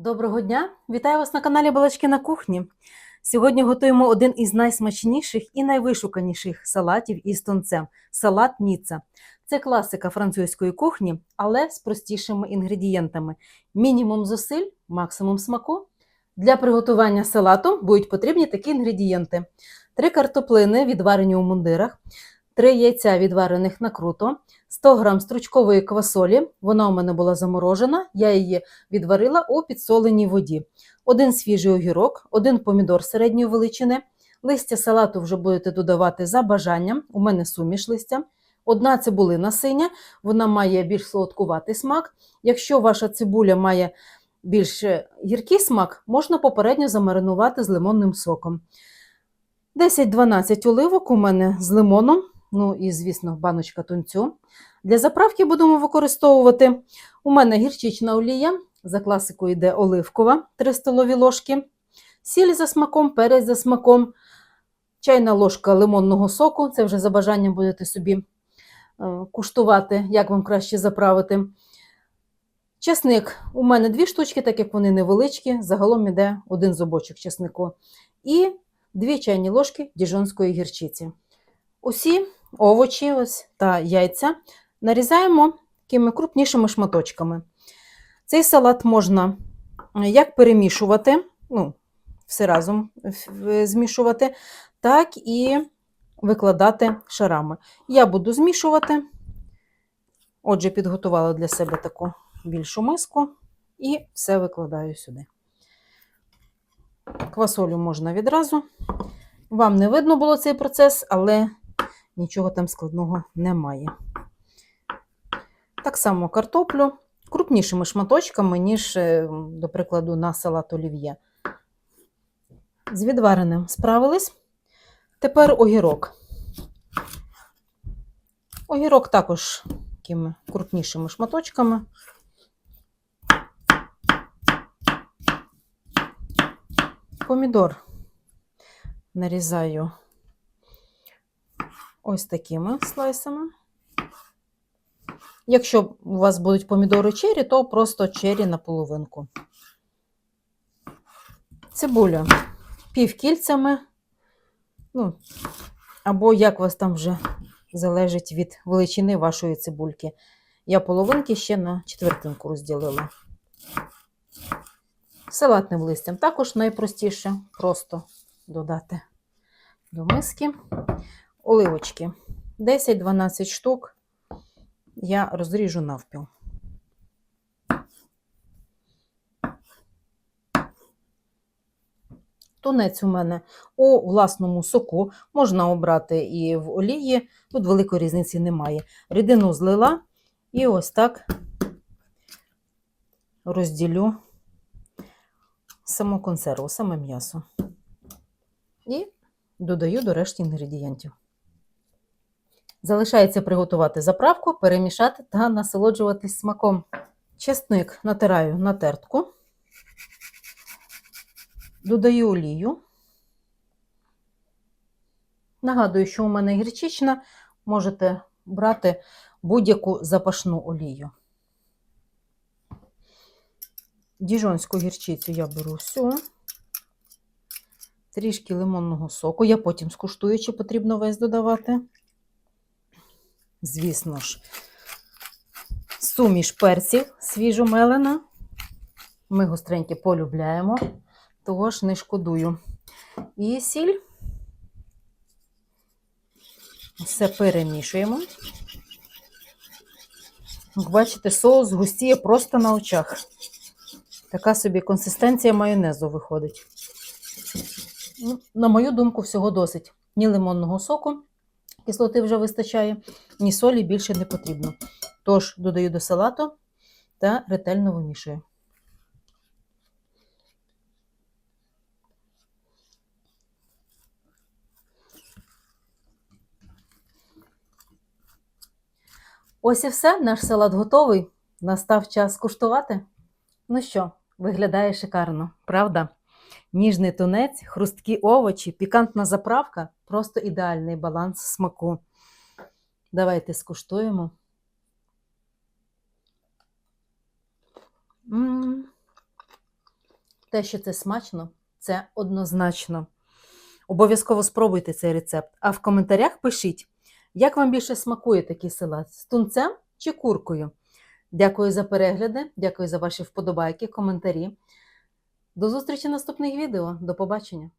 Доброго дня! Вітаю вас на каналі Балачки на кухні. Сьогодні готуємо один із найсмачніших і найвишуканіших салатів із тунцем салат Ніца. Це класика французької кухні, але з простішими інгредієнтами. Мінімум зусиль, максимум смаку. Для приготування салату будуть потрібні такі інгредієнти: три картоплини, відварені у мундирах, три яйця відварених накруто, 100 г стручкової квасолі. Вона у мене була заморожена, я її відварила у підсоленій воді. Один свіжий огірок, один помідор середньої величини. Листя салату вже будете додавати за бажанням. У мене суміш листя. Одна цибулина синя, вона має більш солодкуватий смак. Якщо ваша цибуля має більш гіркий смак, можна попередньо замаринувати з лимонним соком. 10-12 оливок у мене з лимоном, ну і, звісно, баночка тунцю. Для заправки будемо використовувати. У мене гірчична олія, за класикою йде оливкова 3 столові ложки, сіль за смаком, перець за смаком, чайна ложка лимонного соку. Це вже за бажанням будете собі е, куштувати, як вам краще заправити. Чесник у мене дві штучки, так як вони невеличкі, загалом іде один зубочок чеснику. І дві чайні ложки діжонської гірчиці. Усі овочі ось та яйця нарізаємо такими крупнішими шматочками. Цей салат можна як перемішувати, ну, все разом змішувати, так і викладати шарами. Я буду змішувати. Отже, підготувала для себе таку більшу миску і все викладаю сюди. Квасолю можна відразу. Вам не видно було цей процес, але нічого там складного немає. Так само картоплю крупнішими шматочками, ніж, е, до прикладу, на салат олів'є. З відвареним справились. Тепер огірок. Огірок також такими крупнішими шматочками. Помідор нарізаю ось такими слайсами. Якщо у вас будуть помідори чері, то просто чері на половинку. Цибуля півкільцями, ну, або як у вас там вже залежить від величини вашої цибульки. Я половинки ще на четвертинку розділила. Салатним листям також найпростіше просто додати до миски. Оливочки 10-12 штук я розріжу навпіл. Тунець у мене у власному соку можна обрати і в олії, тут великої різниці немає. Рідину злила і ось так розділю саму консерву, саме м'ясо. І додаю до решті інгредієнтів. Залишається приготувати заправку, перемішати та насолоджуватись смаком. Чесник натираю на тертку, додаю олію. Нагадую, що у мене гірчична, можете брати будь-яку запашну олію. Діжонську гірчицю я беру всю, трішки лимонного соку. Я потім скуштую, чи потрібно весь додавати. Звісно ж, суміш перців свіжомелена. Ми гостренькі полюбляємо, тож не шкодую. І сіль. Все перемішуємо. Як бачите, соус густіє просто на очах. Така собі консистенція майонезу виходить. Ну, На мою думку, всього досить. Ні лимонного соку, кислоти вже вистачає, ні солі більше не потрібно. Тож додаю до салату та ретельно вимішую. Ось і все, наш салат готовий. Настав час куштувати. Ну що, виглядає шикарно, правда? Ніжний тунець, хрусткі овочі, пікантна заправка просто ідеальний баланс смаку. Давайте скуштуємо. Те, що це смачно, це однозначно. Обов'язково спробуйте цей рецепт. А в коментарях пишіть, як вам більше смакує такий салат з тунцем чи куркою. Дякую за перегляди, дякую за ваші вподобайки, коментарі. До зустрічі в наступних відео. До побачення!